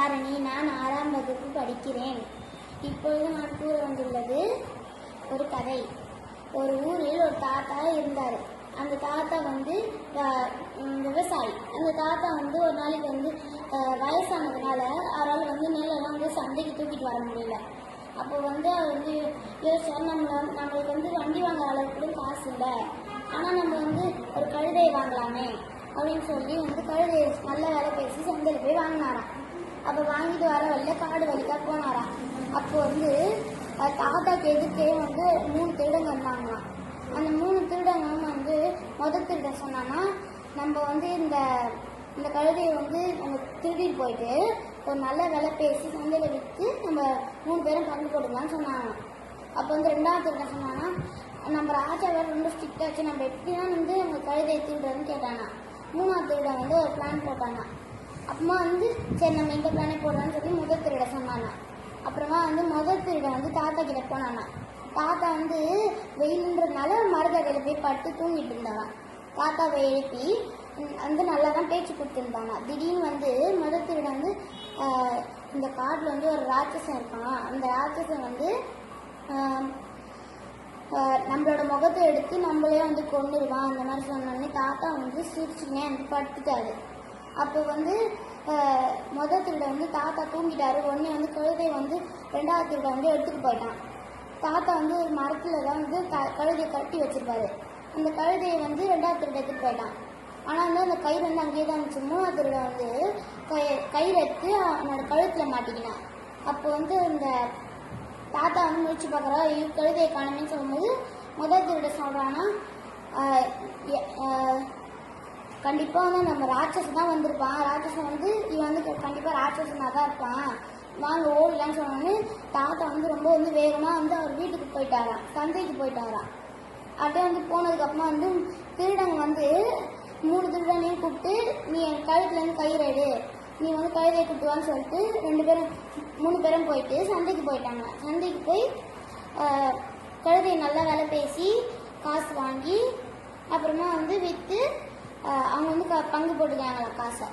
தாரணி நான் ஆறாம் வகுப்பு படிக்கிறேன். இப்பொழுது நான் கூற வந்துள்ளது ஒரு கதை. ஒரு ஊரில் ஒரு தாத்தா இருந்தார். அந்த தாத்தா வந்து விவசாயி. அந்த தாத்தா வந்து ஒரு நாளைக்கு வந்து வயசானதுனால அவரால் வந்து நெல்லெல்லாம் வந்து சந்தைக்கு தூக்கிட்டு வர முடியல. அப்போ வந்து அவர் வந்து யோசிச்சார் நம்ம நம்மளுக்கு வந்து வண்டி வாங்குற அளவுக்கு கூட காசு இல்லை. ஆனால் நம்ம வந்து ஒரு கழுதையை வாங்கலாமே. அப்படின்னு சொல்லி வந்து கழுதையை நல்ல வேலை பேசி சந்தையில் போய் வாங்கினாராம் அப்போ வாங்கிட்டு வர வழியில காடு வழிக்கா போனாராம் அப்போ வந்து தாத்தாக்கு எதுக்கே வந்து மூணு திருடங்க இருந்தாங்களாம் அந்த மூணு திருடங்க வந்து முதல் திருடன் சொன்னான்னா நம்ம வந்து இந்த இந்த கழுதையை வந்து நம்ம திருடிட்டு போயிட்டு ஒரு நல்ல விலை பேசி சந்தையில் விற்று நம்ம மூணு பேரும் பங்கு போட்டுக்கலாம்னு சொன்னாங்க அப்போ வந்து ரெண்டாவது திருடன் சொன்னான்னா நம்ம ராஜா வேற ரொம்ப ஸ்ட்ரிக்ட் ஆச்சு நம்ம எப்படிதான் வந்து நம்ம கழுதையை திருடுறதுன்னு கேட்டானா. மூணாவது திருடன் வந்து ஒரு பிளான் போட்டானா. அப்புறமா வந்து சரி நம்ம இந்த பிளானே போடலாம்னு சொல்லி முதல் திருட சொன்னானா அப்புறமா வந்து முதல் திருடன் வந்து தாத்தா கிட்ட போனானா தாத்தா வந்து வெயிலுன்றதுனால மரக்கடையில் போய் பட்டு தூங்கிட்டு இருந்தாராம் தாத்தாவை எழுப்பி வந்து நல்லா தான் பேச்சு கொடுத்துருந்தாங்க. திடீர்னு வந்து முதல் திருடன் வந்து இந்த காட்டில் வந்து ஒரு ராட்சசன் இருக்கான். அந்த ராட்சசன் வந்து நம்மளோட முகத்தை எடுத்து நம்மளே வந்து கொண்டுருவான் அந்த மாதிரி சொன்னோடனே தாத்தா வந்து சிரிச்சுனே வந்து படுத்துட்டாரு. அப்போ வந்து மொதல் முதல் திருட வந்து தாத்தா தூங்கிட்டாரு. உடனே வந்து கழுதை வந்து ரெண்டாவது திருட வந்து எடுத்துட்டு போயிட்டான். தாத்தா வந்து ஒரு மரத்துல தான் வந்து க- கழுதையை கட்டி வச்சிருப்பாரு. அந்த கழுதையை வந்து ரெண்டாவது திருட எடுத்துட்டு போயிட்டான். ஆனால் வந்து அந்த கயிறு வந்து அங்கேயே தான் இருந்துச்சு. மூணாவது திருட வந்து கை கயிறு எடுத்து அவனோட கழுத்துல மாட்டிக்கினான் அப்போ வந்து இந்த தாத்தா வந்து முழிச்சு பார்க்குறா ஐயோ கழுதையை காணுமேன்னு சொல்லும்போது முதல் திருட சொல்கிறான்னா கண்டிப்பாக வந்து நம்ம ராட்சஸ் தான் வந்திருப்பான். ராட்சசன் வந்து இவன் வந்து கண்டிப்பாக ராட்சசனாக தான் இருப்பான் வாங்க ஓடலான்னு சொன்னோன்னு தாத்தா வந்து ரொம்ப வந்து வேகமாக வந்து அவர் வீட்டுக்கு போயிட்டாராம். சந்தைக்கு போயிட்டாராம். அப்படியே வந்து போனதுக்கப்புறமா வந்து திருடங்க வந்து மூணு திருடனையும் கூப்பிட்டு நீ என் கழுத்துலேருந்து கயிறு எடு. நீ வந்து கழுதையை கூப்பிட்டுவான்னு சொல்லிட்டு ரெண்டு பேரும் மூணு பேரும் போயிட்டு சந்தைக்கு போயிட்டாங்க. சந்தைக்கு போய் கழுதையை நல்லா விலை பேசி காசு வாங்கி அப்புறமா வந்து விற்று பங்கு போட்டுக்காங்களா காசை.